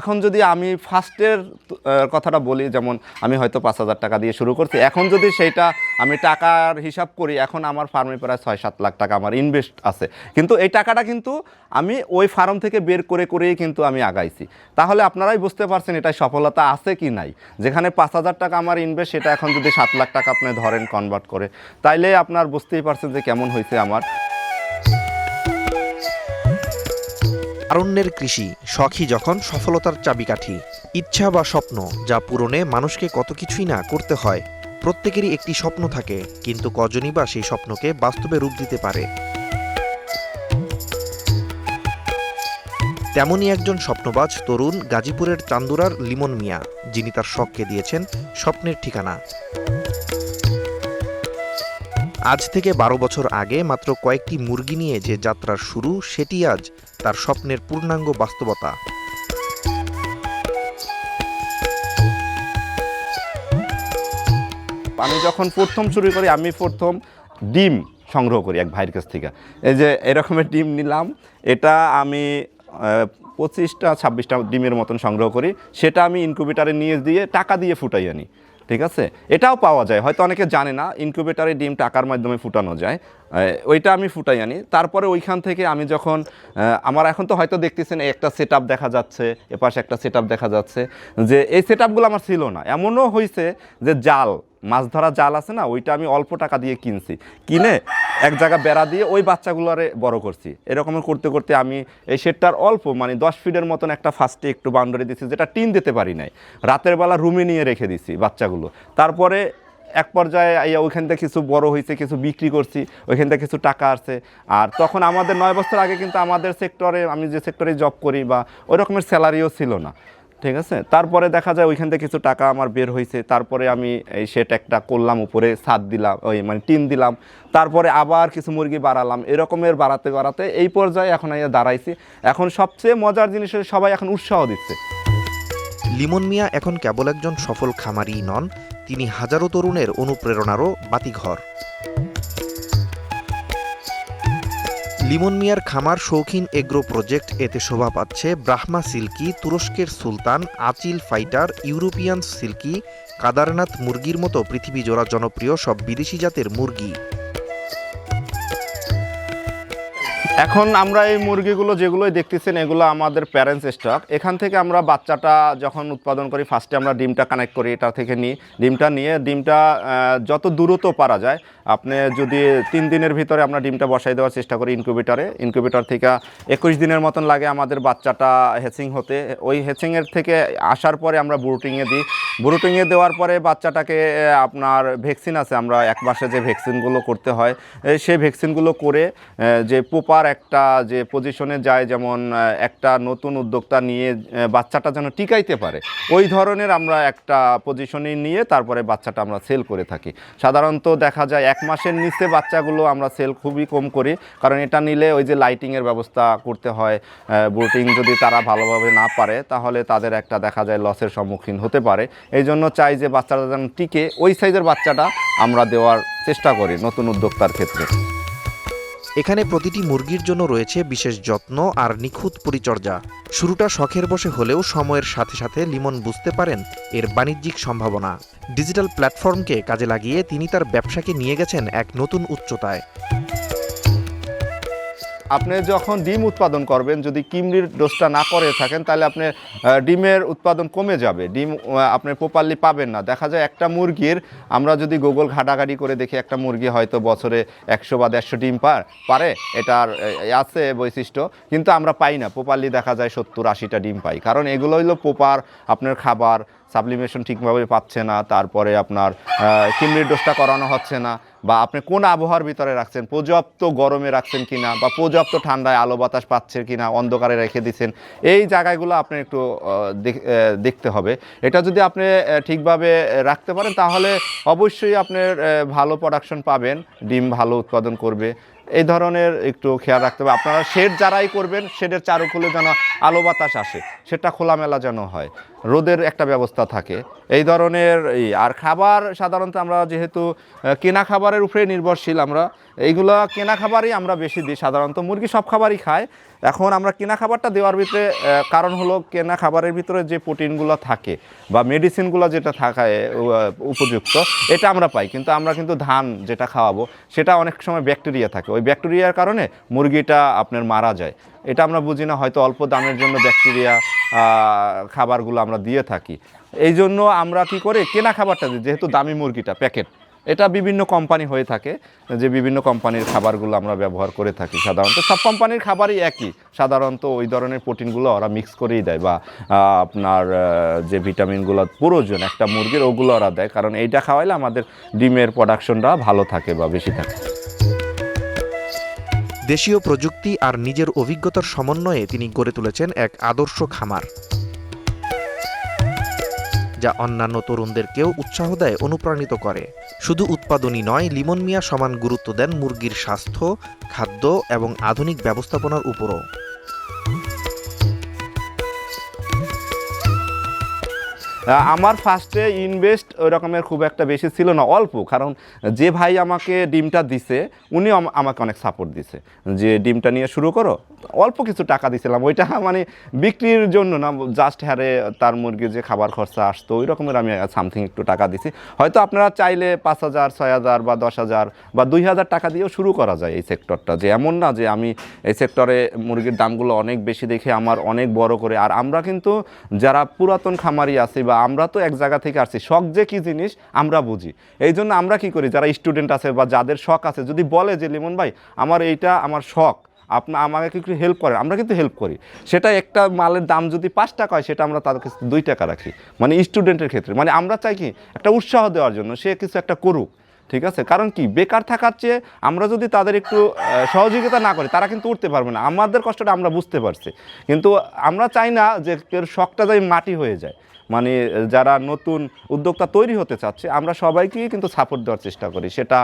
এখন যদি আমি ফার্স্টের কথাটা বলি, যেমন আমি হয়তো পাঁচ হাজার টাকা দিয়ে শুরু করছি, এখন যদি সেইটা আমি টাকার হিসাব করি, এখন আমার ফার্মে প্রায় ছয় সাত লাখ টাকা আমার ইনভেস্ট আছে। কিন্তু এই টাকাটা কিন্তু আমি ওই ফার্ম থেকে বের করে করেই কিন্তু আমি আগাইছি। তাহলে আপনারাই বুঝতে পারছেন এটা সফলতা আছে কি নাই। যেখানে পাঁচ হাজার টাকা আমার ইনভেস্ট সেটা এখন যদি সাত লাখ টাকা আপনি ধরেন কনভার্ট করে, তাইলে আপনার বুঝতেই পারছেন যে কেমন হয়েছে আমার। আরণ্যের কৃষি শখই যখন সফলতার চাবিকাঠি। ইচ্ছা বা স্বপ্ন যা পূরণে মানুষকে কত কিছুই না করতে হয়, প্রত্যেকেরই একটি স্বপ্ন থাকে, কিন্তু কজনই বা সেই স্বপ্নকে বাস্তবে রূপ দিতে পারে। তেমনই একজন স্বপ্নবাজ তরুণ গাজীপুরের চান্দুরার লিমন মিয়া, যিনি তার শখকে দিয়েছেন স্বপ্নের ঠিকানা। আজ থেকে বারো বছর আগে মাত্র কয়েকটি মুরগি নিয়ে যে যাত্রার শুরু, সেটি আজ তার স্বপ্নের পূর্ণাঙ্গ বাস্তবতা। আমি যখন প্রথম শুরু করি, আমি প্রথম ডিম সংগ্রহ করি এক ভাইয়ের কাছ থেকে। এই যে এরকমের ডিম নিলাম, এটা আমি পঁচিশটা, ছাব্বিশটা ডিমের মতন সংগ্রহ করি। সেটা আমি ইনকিউবেটারে নিয়ে দিয়ে টাকা দিয়ে ফুটাই আনি। ঠিক আছে? এটাও পাওয়া যায়। হয়তো অনেকে জানে না ইনকিউবেটারে ডিম টাকার মাধ্যমে ফুটানো যায়। ওইটা আমি ফুটাই আনি। তারপরে ওইখান থেকে আমি যখন আমার এখন তো হয়তো দেখতেছেন একটা সেট দেখা যাচ্ছে, এপাশে একটা সেট দেখা যাচ্ছে, যে এই সেট আমার ছিল না। এমনও হয়েছে যে জাল, মাছ ধরা জাল আছে না, ওইটা আমি অল্প টাকা দিয়ে কিনছি। কিনে এক জায়গা বেড়া দিয়ে ওই বাচ্চাগুলোরে বড় করছি। এরকম করতে করতে আমি এই শেডটার অল্প মানে দশ ফিটের মতন একটা ফার্স্টে একটু বাউন্ডারি দিছি যেটা টিন দিতে পারি নাই। রাতের বেলা রুমে নিয়ে রেখে দিছি বাচ্চাগুলো। তারপরে এক পর্যায়ে আইয়া ওইখান থেকে কিছু বড় হয়েছে কিছু বিক্রি করছি, ওইখান থেকে কিছু টাকা আসছে। আর তখন আমাদের নয় বছর আগে কিন্তু আমাদের সেক্টরে আমি যে সেক্টরে জব করি বা ওই রকমের স্যালারিও ছিল না। ঠিক আছে? তারপরে দেখা যায় ওইখান থেকে কিছু টাকা আমার বের হয়েছে তারপরে আমি এই সেট একটা করলাম, উপরে ছাদ দিলাম, ওই মানে টিন দিলাম। তারপরে আবার কিছু মুরগি বাড়ালাম। এরকমের বাড়াতে বাড়াতে এই পর্যায়ে এখন আইয়া দাঁড়াইছি। এখন সবচেয়ে মজার জিনিস সবাই এখন উৎসাহ দিচ্ছে। লিমন মিয়া এখন কেবল একজন সফল খামারিই নন, তিনি হাজারো তরুণের অনুপ্রেরণারও বাতিঘর। লিমন মিয়ার খামার শৌখিন এগ্রো প্রজেক্ট এতে শোভা পাচ্ছে ব্রাহ্মা সিল্কি, তুরস্কের সুলতান, Aseel fighter, European silky, Kadaknath মুরগির মতো পৃথিবী জোড়া জনপ্রিয় সব বিদেশি জাতের মুরগি। এখন আমরা এই মুরগিগুলো যেগুলোই দেখতেছেন, এগুলো আমাদের প্যারেন্টস স্টক এখান থেকে আমরা বাচ্চাটা যখন উৎপাদন করি ফার্স্টে আমরা ডিমটা কানেক্ট করি, এটা থেকে নিই। ডিমটা নিয়ে, ডিমটা যত দ্রুত পারা যায়, আপনি যদি তিন দিনের ভিতরে আমরা ডিমটা বসাই দেওয়ার চেষ্টা করি ইনকিউবেটারে ইনকিউবেটর থেকে একুশ দিনের মতন লাগে আমাদের বাচ্চাটা হেচিং হতে। ওই হেচিংয়ের থেকে আসার পরে আমরা ব্রুটিংয়ে দিই। বুরুটিংয়ে দেওয়ার পরে বাচ্চাটাকে আপনার ভ্যাকসিন আছে, আমরা এক মাসে যে ভ্যাকসিনগুলো করতে হয় সেই ভ্যাকসিনগুলো করে যে পোপার একটা যে পজিশনে যায়, যেমন একটা নতুন উদ্যোক্তা নিয়ে বাচ্চাটা যেন টিকাইতে পারে, ওই ধরনের আমরা একটা পজিশনে নিয়ে তারপরে বাচ্চাটা আমরা সেল করে থাকি। সাধারণত দেখা যায় এক মাসের নিচে বাচ্চাগুলো আমরা সেল খুবই কম করি, কারণ এটা নিলে ওই যে লাইটিংয়ের ব্যবস্থা করতে হয় বোটিং যদি তারা ভালোভাবে না পারে, তাহলে তাদের একটা দেখা যায় লসের সম্মুখীন হতে পারে। এই জন্য চাই যে বাচ্চাটা যেন টিকে, ওই সাইজের বাচ্চাটা আমরা দেওয়ার চেষ্টা করি নতুন উদ্যোক্তার ক্ষেত্রে। এখানে প্রতিটি মুরগির জন্য রয়েছে বিশেষ যত্ন আর নিখুঁত পরিচর্যা। শুরুটা শখের বসে হলেও সময়ের সাথে সাথে লিমন বুঝতে পারেন এর বাণিজ্যিক সম্ভাবনা। ডিজিটাল প্ল্যাটফর্মকে কাজে লাগিয়ে তিনি তার ব্যবসাকে নিয়ে গেছেন এক নতুন উচ্চতায়। আপনি যখন ডিম উৎপাদন করবেন, যদি কিমরির ডোজটা না করে থাকেন, তাহলে আপনি ডিমের উৎপাদন কমে যাবে। ডিম আপনি প্রপারলি পাবেন না। দেখা যায় একটা মুরগির, আমরা যদি গুগল ঘাটাঘাটি করে দেখি, একটা মুরগি হয়তো বছরে একশো বা দেড়শো ডিম পার, পারে। এটার আছে বৈশিষ্ট্য, কিন্তু আমরা পাই না। প্রপারলি দেখা যায় সত্তর আশিটা ডিম পাই। কারণ এগুলো হইল প্রপার আপনার খাবার সাপ্লিমেশন ঠিকভাবে পাচ্ছে না। তারপরে আপনার কিমরির ডোজটা করানো হচ্ছে না। বা আপনি কোন আবহাওয়ার ভিতরে রাখছেন? পর্যাপ্ত গরমে রাখছেন কিনা বা পর্যাপ্ত ঠান্ডায় আলো বাতাস পাচ্ছে কিনা, অন্ধকারে রেখে দিচ্ছেন, এই জায়গাগুলো আপনি একটু দেখ- দেখতে হবে। এটা যদি আপনি ঠিকভাবে রাখতে পারেন, তাহলে অবশ্যই আপনার ভালো প্রোডাকশন পাবেন, ডিম ভালো উৎপাদন করবে। এই ধরনের একটু খেয়াল রাখতে হবে। আপনারা শেড যারাই করবেন শেডের চারুকুলে যেন আলো বাতাস আসে, সেটা খোলামেলা যেন হয়। রোদের একটা ব্যবস্থা থাকে। এই ধরনের আর খাবার সাধারণত আমরা যেহেতু কেনা খাবারের উপরে নির্ভরশীল আমরা, এইগুলো কেনা খাবারই আমরা বেশি দিই। সাধারণত মুরগি সব খাবারই খায়। এখন আমরা কেনা খাবারটা দেওয়ার ভিতরে কারণ হলো কেনা খাবারের ভিতরে যে প্রোটিনগুলো থাকে বা মেডিসিনগুলো যেটা থাকায় উপযুক্ত, এটা আমরা পাই। কিন্তু আমরা কিন্তু ধান যেটা খাওয়াবো, সেটা অনেক সময় ব্যাকটেরিয়া থাকে। ওই ব্যাকটেরিয়ার কারণে মুরগিটা আপনার মারা যায়। এটা আমরা বুঝি না, হয়তো অল্প দামের জন্য ব্যাকটেরিয়া খাবারগুলো আমরা দিয়ে থাকি। এই জন্য আমরা কি করে, কেনা খাবারটা দিই, যেহেতু দামি মুরগিটা, প্যাকেট। এটা বিভিন্ন কোম্পানি হয়ে থাকে, যে বিভিন্ন কোম্পানির খাবারগুলো আমরা ব্যবহার করে থাকি সাধারণত। সব কোম্পানির খাবারই একই। সাধারণত ওই ধরনের প্রোটিনগুলো ওরা মিক্স করেই দেয় বা আপনার যে ভিটামিনগুলো প্রয়োজন, একটা মুরগির ওগুলো ওরা দেয়। কারণ এইটা খাওয়াইলে আমাদের ডিমের প্রোডাকশনটা ভালো থাকে বা বেশি থাকে। দেশীয় প্রযুক্তি আর নিজের অভিজ্ঞতার সমন্বয়ে তিনি গড়ে তুলেছেন এক আদর্শ খামার, যা অন্যান্য তরুণদেরকেও উৎসাহ দেয়, অনুপ্রাণিত করে। শুধু উৎপাদনই নয়, লিমন মিয়া সমান গুরুত্ব দেন মুরগির স্বাস্থ্য, খাদ্য এবং আধুনিক ব্যবস্থাপনার উপরও। আমার ফার্স্টে ইনভেস্ট ওই রকমের খুব একটা বেশি ছিল না, অল্প। কারণ যে ভাই আমাকে ডিমটা দিছে উনি আম- আমাকে অনেক সাপোর্ট দিছে। যে ডিমটা নিয়ে শুরু করো, অল্প কিছু টাকা দিছিলাম। ওইটা মানে বিক্রির জন্য না জাস্ট হারে তার মুরগির যে খাবার খরচা আসতো, ওই রকমের আমি সামথিং একটু টাকা দিছি। হয়তো আপনারা চাইলে পাঁচ হাজার, ছয় হাজার বা দশ হাজার বা দুই হাজার টাকা দিয়েও শুরু করা যায় এই সেক্টরটা যে এমন না যে আমি এই সেক্টরে মুরগির দামগুলো অনেক বেশি দেখে আমার অনেক বড় করে। আর আমরা কিন্তু যারা পুরাতন খামারি আছি বা আমরা তো এক জায়গা থেকে আসছি, শখ যে কী জিনিস আমরা বুঝি। এই জন্য আমরা কি করি, যারা স্টুডেন্ট আছে বা যাদের শখ আছে, যদি বলে যে, লিমন ভাই, আমার এইটা আমার শখ, আপনি, আমাকে একটু হেল্প করেন? আমরা কিন্তু হেল্প করি। সেটা একটা মালের দাম যদি পাঁচ টাকা হয়, সেটা আমরা তাদের কাছে দুই টাকা রাখি। মানে স্টুডেন্টের ক্ষেত্রে। মানে আমরা চাই কি, একটা উৎসাহ দেওয়ার জন্য সে কিছু একটা করুক। ঠিক আছে? কারণ কি, বেকার থাকার চেয়ে আমরা যদি তাদের একটু সহযোগিতা না করি, তারা কিন্তু উঠতে পারবে না। আমাদের কষ্টটা আমরা বুঝতে পারছি। কিন্তু আমরা চাই না যে শখটা যাই মাটি হয়ে যায়। মানে যারা নতুন উদ্যোক্তা তৈরি হতে চাচ্ছে, আমরা সবাইকেই কিন্তু সাপোর্ট দেওয়ার চেষ্টা করি। সেটা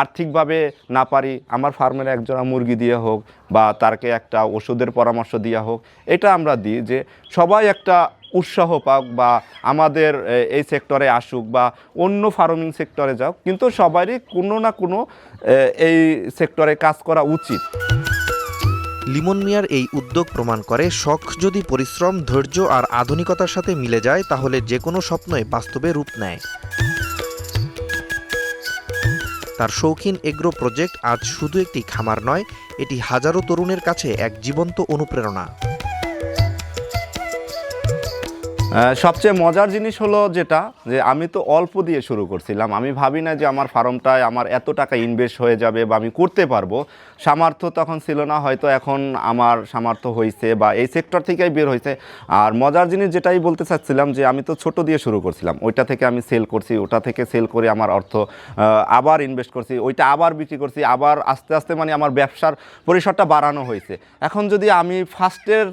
আর্থিকভাবে না পারি, আমার ফার্মের একজোড়া মুরগি দিয়ে হোক বা তারকে একটা ওষুধের পরামর্শ দেওয়া হোক, এটা আমরা দিই যে সবাই একটা উৎসাহ পাক বা আমাদের এই সেক্টরে আসুক বা অন্য ফার্মিং সেক্টরে যাক, কিন্তু সবারই কোনো না কোনো এই সেক্টরে কাজ করা উচিত। লিমন মিয়ার এই উদ্যোগ প্রমাণ করে, শখ যদি পরিশ্রম, ধৈর্য আর আধুনিকতার সাথে মিলে যায়, তাহলে যে কোনো স্বপ্নই বাস্তবে রূপ নেয়। তার শৌখিন এগ্রো প্রজেক্ট আজ শুধু একটি খামার নয়, এটি হাজারো তরুণের কাছে এক জীবন্ত অনুপ্রেরণা। সবচেয়ে মজার জিনিস হলো যেটা, যে আমি তো অল্প দিয়ে শুরু করছিলাম। আমি ভাবি না যে আমার ফার্মটায় আমার এত টাকা ইনভেস্ট হয়ে যাবে বা আমি করতে পারব। সামর্থ্য তখন ছিল না, হয়তো এখন আমার সামর্থ্য হয়েছে বা এই সেক্টর থেকেই বের হয়েছে আর মজার জিনিস যেটাই বলতে চাচ্ছিলাম যে আমি তো ছোট দিয়ে শুরু করছিলাম। ওইটা থেকে আমি সেল করছি, ওটা থেকে সেল করে আমার অর্থ আবার ইনভেস্ট করছি, ওইটা আবার বিক্রি করছি, আবার আস্তে আস্তে মানে আমার ব্যবসার পরিসরটা বাড়ানো হয়েছে এখন যদি আমি ফার্স্টের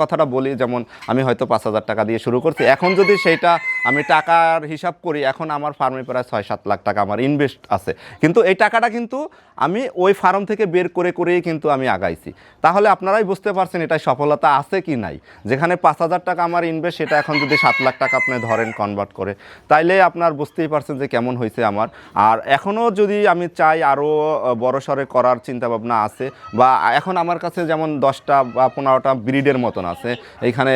কথাটা বলি, যেমন আমি হয়তো পাঁচ হাজার টাকা দিয়ে শুরু করছি। এখন যদি সেইটা আমি টাকার হিসাব করি, এখন আমার ফার্মে প্রায় ছয় সাত লাখ টাকা আমার ইনভেস্ট আছে। কিন্তু এই টাকাটা কিন্তু আমি ওই ফার্ম থেকে বের করে করেই কিন্তু আমি আগাইছি। তাহলে আপনারাই বুঝতে পারছেন এটা সফলতা আছে কি নাই। যেখানে পাঁচ হাজার টাকা আমার ইনভেস্ট সেটা এখন যদি সাত লাখ টাকা আপনি ধরেন কনভার্ট করে, তাইলে আপনার বুঝতেই পারছেন যে কেমন হয়েছে আমার। আর এখনও যদি আমি চাই আরও বড় সড়ে করার চিন্তাভাবনা আছে, বা এখন আমার কাছে যেমন দশটা বা পনেরোটা ব্রিডের মতন আছে এইখানে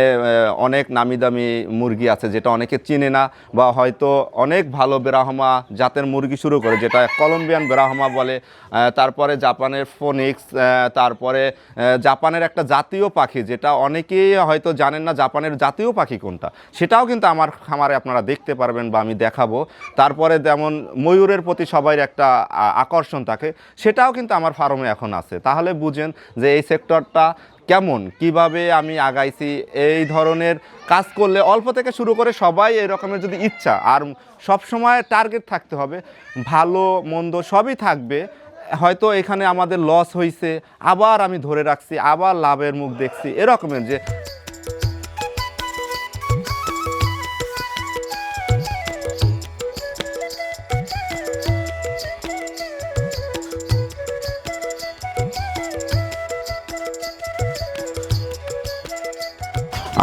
অনেক নামি দামি মুরগি আছে যেটা অনেকে চিনে না বা হয়তো অনেক ভালো বেরাহমা জাতের মুরগি শুরু করে, যেটা কলম্বিয়ান বেরাহমা বলে। তারপরে জাপানের ফোনিক্স তারপরে জাপানের একটা জাতীয় পাখি যেটা অনেকেই হয়তো জানেন না জাপানের জাতীয় পাখি কোনটা। সেটাও কিন্তু আমার খামারে আপনারা দেখতে পারবেন বা আমি দেখাবো। তারপরে যেমন ময়ূরের প্রতি সবাই একটা আকর্ষণ থাকে, সেটাও কিন্তু আমার ফার্মে এখন আছে। তাহলে বুঝেন যে এই সেক্টরটা কেমন? কীভাবে আমি আগাইছি? এই ধরনের কাজ করলে অল্প থেকে শুরু করে সবাই এই রকমের যদি ইচ্ছা, আর সব সময় টার্গেট থাকতে হবে, ভালো, মন্দ সবই থাকবে। হয়তো এখানে আমাদের লস হয়েছে আবার আমি ধরে রাখছি, আবার লাভের মুখ দেখছি, এরকমের যে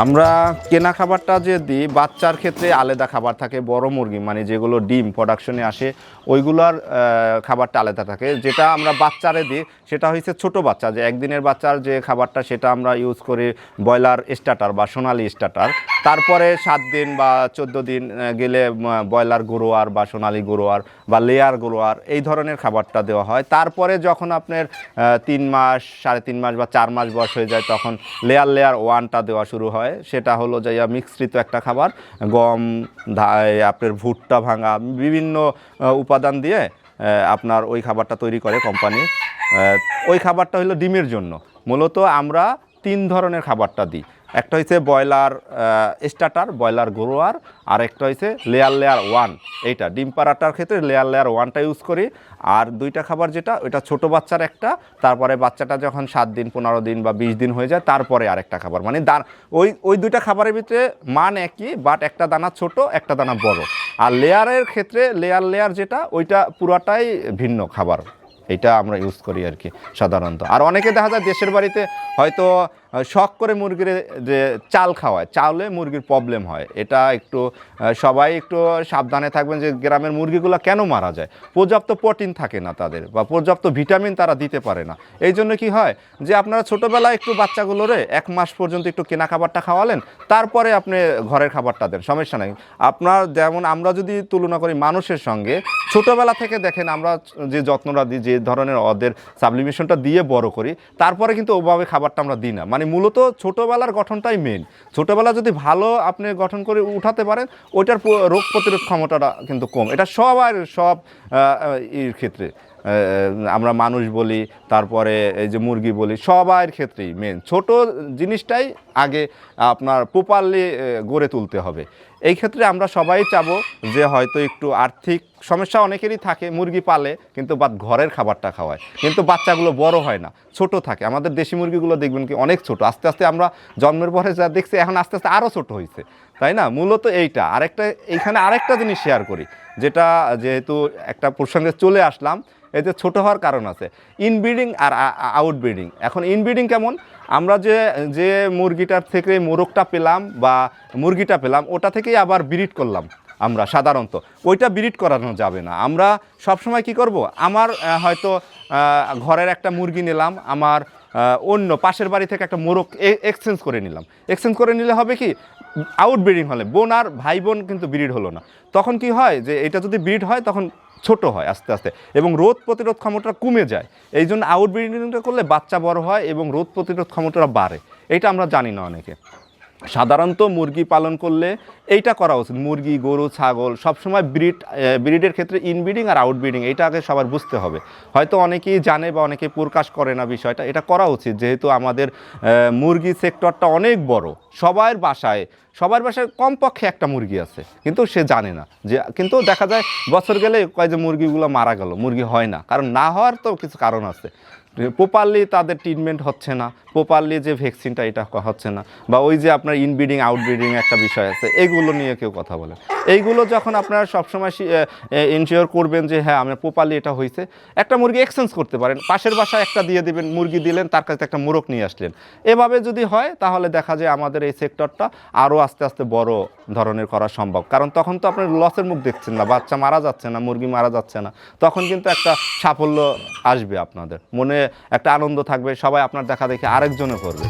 আমরা কেনা খাবারটা যে দিই, বাচ্চার ক্ষেত্রে আলাদা খাবার থাকে, বড় মুরগি মানে যেগুলো ডিম প্রোডাকশনে আসে, ওইগুলোর খাবারটা আলাদা থাকে। যেটা আমরা বাচ্চারে দিই, সেটা হচ্ছে ছোট বাচ্চা, যে একদিনের বাচ্চার যে খাবারটা, সেটা আমরা ইউজ করি ব্রয়লার স্টার্টার বা সোনালি স্টার্টার তারপরে সাত দিন বা চোদ্দ দিন গেলে ব্রয়লার গরোয়ার বা সোনালি গরোয়ার বা লেয়ার গরোয়ার, এই ধরনের খাবারটা দেওয়া হয়। তারপরে যখন আপনার তিন মাস, সাড়ে তিন মাস বা চার মাস বয়স হয়ে যায়, তখন লেয়ার লেয়ার ওয়ানটা দেওয়া শুরু হয়। সেটা হলো যাইয়া মিশ্রিত একটা খাবার, গম আপনার ভুট্টা ভাঙা, বিভিন্ন উপাদান দিয়ে আপনার ওই খাবারটা তৈরি করে কোম্পানি ওই খাবারটা হলো ডিমের জন্য। মূলত আমরা তিন ধরনের খাবারটা দিই। একটা হয়েছে ব্রয়লার স্টার্টার ব্রয়লার গরোয়ার, আর একটা হয়েছে লেয়ার লেয়ার ওয়ান এইটা ডিম পাড়াটার ক্ষেত্রে লেয়ার লেয়ার ওয়ানটা ইউজ করি। আর দুইটা খাবার যেটা, ওইটা ছোট বাচ্চার একটা, তারপরে বাচ্চাটা যখন সাত দিন, পনেরো দিন বা বিশ দিন হয়ে যায়, তারপরে আরেকটা খাবার। মানে দান, ওই ওই দুইটা খাবারের ভিতরে মান একই বাট একটা দানা ছোট, একটা দানা বড়। আর লেয়ারের ক্ষেত্রে লেয়ার লেয়ার যেটা, ওইটা পুরাটাই ভিন্ন খাবার। এটা আমরা ইউজ করি আর কি সাধারণত। আর অনেকে দেখা যায় দেশের বাড়িতে হয়তো শখ করে মুরগির যে চাল খাওয়ায়, চালে মুরগির প্রবলেম হয়। এটা একটু সবাই একটু সাবধানে থাকবেন যে গ্রামের মুরগিগুলো কেন মারা যায়? পর্যাপ্ত প্রোটিন থাকে না তাদের বা পর্যাপ্ত ভিটামিন তারা দিতে পারে না। এই জন্য কি হয় যে আপনারা ছোটোবেলায় একটু বাচ্চাগুলোরে এক মাস পর্যন্ত একটু কেনা খাবারটা খাওয়ালেন, তারপরে আপনি ঘরের খাবারটা দেন, সমস্যা নেই। আপনার যেমন আমরা যদি তুলনা করি মানুষের সঙ্গে, ছোটোবেলা থেকে দেখেন আমরা যে যত্নটা দিই যে ধরনের ওদের সাবলিমেশনটা দিয়ে বড় করি। তারপরে কিন্তু ওভাবে খাবারটা আমরা দিই না। মানে মূলত ছোটোবেলার গঠনটাই মেন ছোটোবেলা যদি ভালো আপনি গঠন করে উঠাতে পারেন, ওইটার রোগ প্রতিরোধ ক্ষমতাটা কিন্তু কম। এটা সবার, সব এর ক্ষেত্রে। আমরা মানুষ বলি, তারপরে এই যে মুরগি বলি, সবার ক্ষেত্রেই মেন ছোট জিনিসটাই আগে আপনার প্রপারলি গড়ে তুলতে হবে। এই ক্ষেত্রে আমরা সবাই চাবো যে হয়তো একটু আর্থিক সমস্যা অনেকেরই থাকে, মুরগি পালে, কিন্তু বাদ ঘরের খাবারটা খাওয়ায়। কিন্তু বাচ্চাগুলো বড় হয় না, ছোট থাকে। আমাদের দেশি মুরগিগুলো দেখবেন কি অনেক ছোট। আস্তে আস্তে আমরা জন্মের পরে যা দেখছি, এখন আস্তে আস্তে আরও ছোট হয়েছে তাই না? মূলত এইটা। আরেকটা, এইখানে আরেকটা জিনিস শেয়ার করি, যেটা যেহেতু একটা প্রসঙ্গে চলে আসলাম এতে ছোট হওয়ার কারণ আছে। ইনব্রিডিং আর আউটব্রিডিং এখন ইনব্রিডিং কেমন? আমরা যে যে মুরগিটার থেকে মোরগটা পেলাম বা মুরগিটা পেলাম, ওটা থেকেই আবার ব্রিড করলাম আমরা সাধারণত। ওইটা ব্রিড করানো যাবে না। আমরা সবসময় কি করব? আমার হয়তো ঘরের একটা মুরগি নিলাম, আমার অন্য পাশের বাড়ি থেকে একটা মোরগ এক্সচেঞ্জ করে নিলাম। এক্সচেঞ্জ করে নিলে হবে কি? আউট ব্রিডিং হলে। বোন আর ভাই বোন কিন্তু ব্রিড হলো না। তখন কি হয়? যে এটা যদি ব্রিড হয়, তখন ছোট হয় আস্তে আস্তে। এবং রোদ প্রতিরোধ ক্ষমতা কমে যায়। এই জন্য আউট ব্রিডিংটা করলে বাচ্চা বড় হয় এবং রোদ প্রতিরোধ ক্ষমতাটা বাড়ে। এটা আমরা জানি না অনেকে। সাধারণত মুরগি পালন করলে এইটা করা উচিত। মুরগি, গরু, ছাগল সবসময় ব্রিড ব্রিডের ক্ষেত্রে ইনব্রিডিং আর আউটব্রিডিং এইটা আগে সবার বুঝতে হবে। হয়তো অনেকেই জানে বা অনেকে প্রকাশ করে না বিষয়টা। এটা করা উচিত। যেহেতু আমাদের মুরগি সেক্টরটা অনেক বড়। সবার বাসায় সবার বাসায় কমপক্ষে একটা মুরগি আছে, কিন্তু সে জানে না যে, কিন্তু দেখা যায় বছর গেলে কয় যে মুরগিগুলো মারা গেল, মুরগি হয় না। কারণ না হওয়ার তো কিছু কারণ আছে। প্রপারলি তাদের ট্রিটমেন্ট হচ্ছে না, প্রপারলি যে ভ্যাকসিনটা এটা হচ্ছে না, বা ওই যে আপনার ইনব্রিডিং আউটব্রিডিং একটা বিষয় আছে এইগুলো নিয়ে কেউ কথা বলে এইগুলো যখন আপনারা সবসময় ইনশিওর করবেন যে হ্যাঁ আমরা প্রপারলি এটা হয়েছে একটা মুরগি এক্সচেঞ্জ করতে পারেন। পাশের বাসায় একটা দিয়ে দিবেন, মুরগি দিলেন, তার কাছে একটা মুরগ নিয়ে আসলেন। এভাবে যদি হয়, তাহলে দেখা যায় আমাদের এই সেক্টরটা আরও আস্তে আস্তে বড় ধরনের করা সম্ভব। কারণ তখন তো আপনার লসের মুখ দেখছেন না, বাচ্চা মারা যাচ্ছে না, মুরগি মারা যাচ্ছে না। তখন কিন্তু একটা সাফল্য আসবে আপনাদের। মনে একটা আনন্দ থাকবে, সবাই আপনার দেখা দেখে আরেকজনে করবে।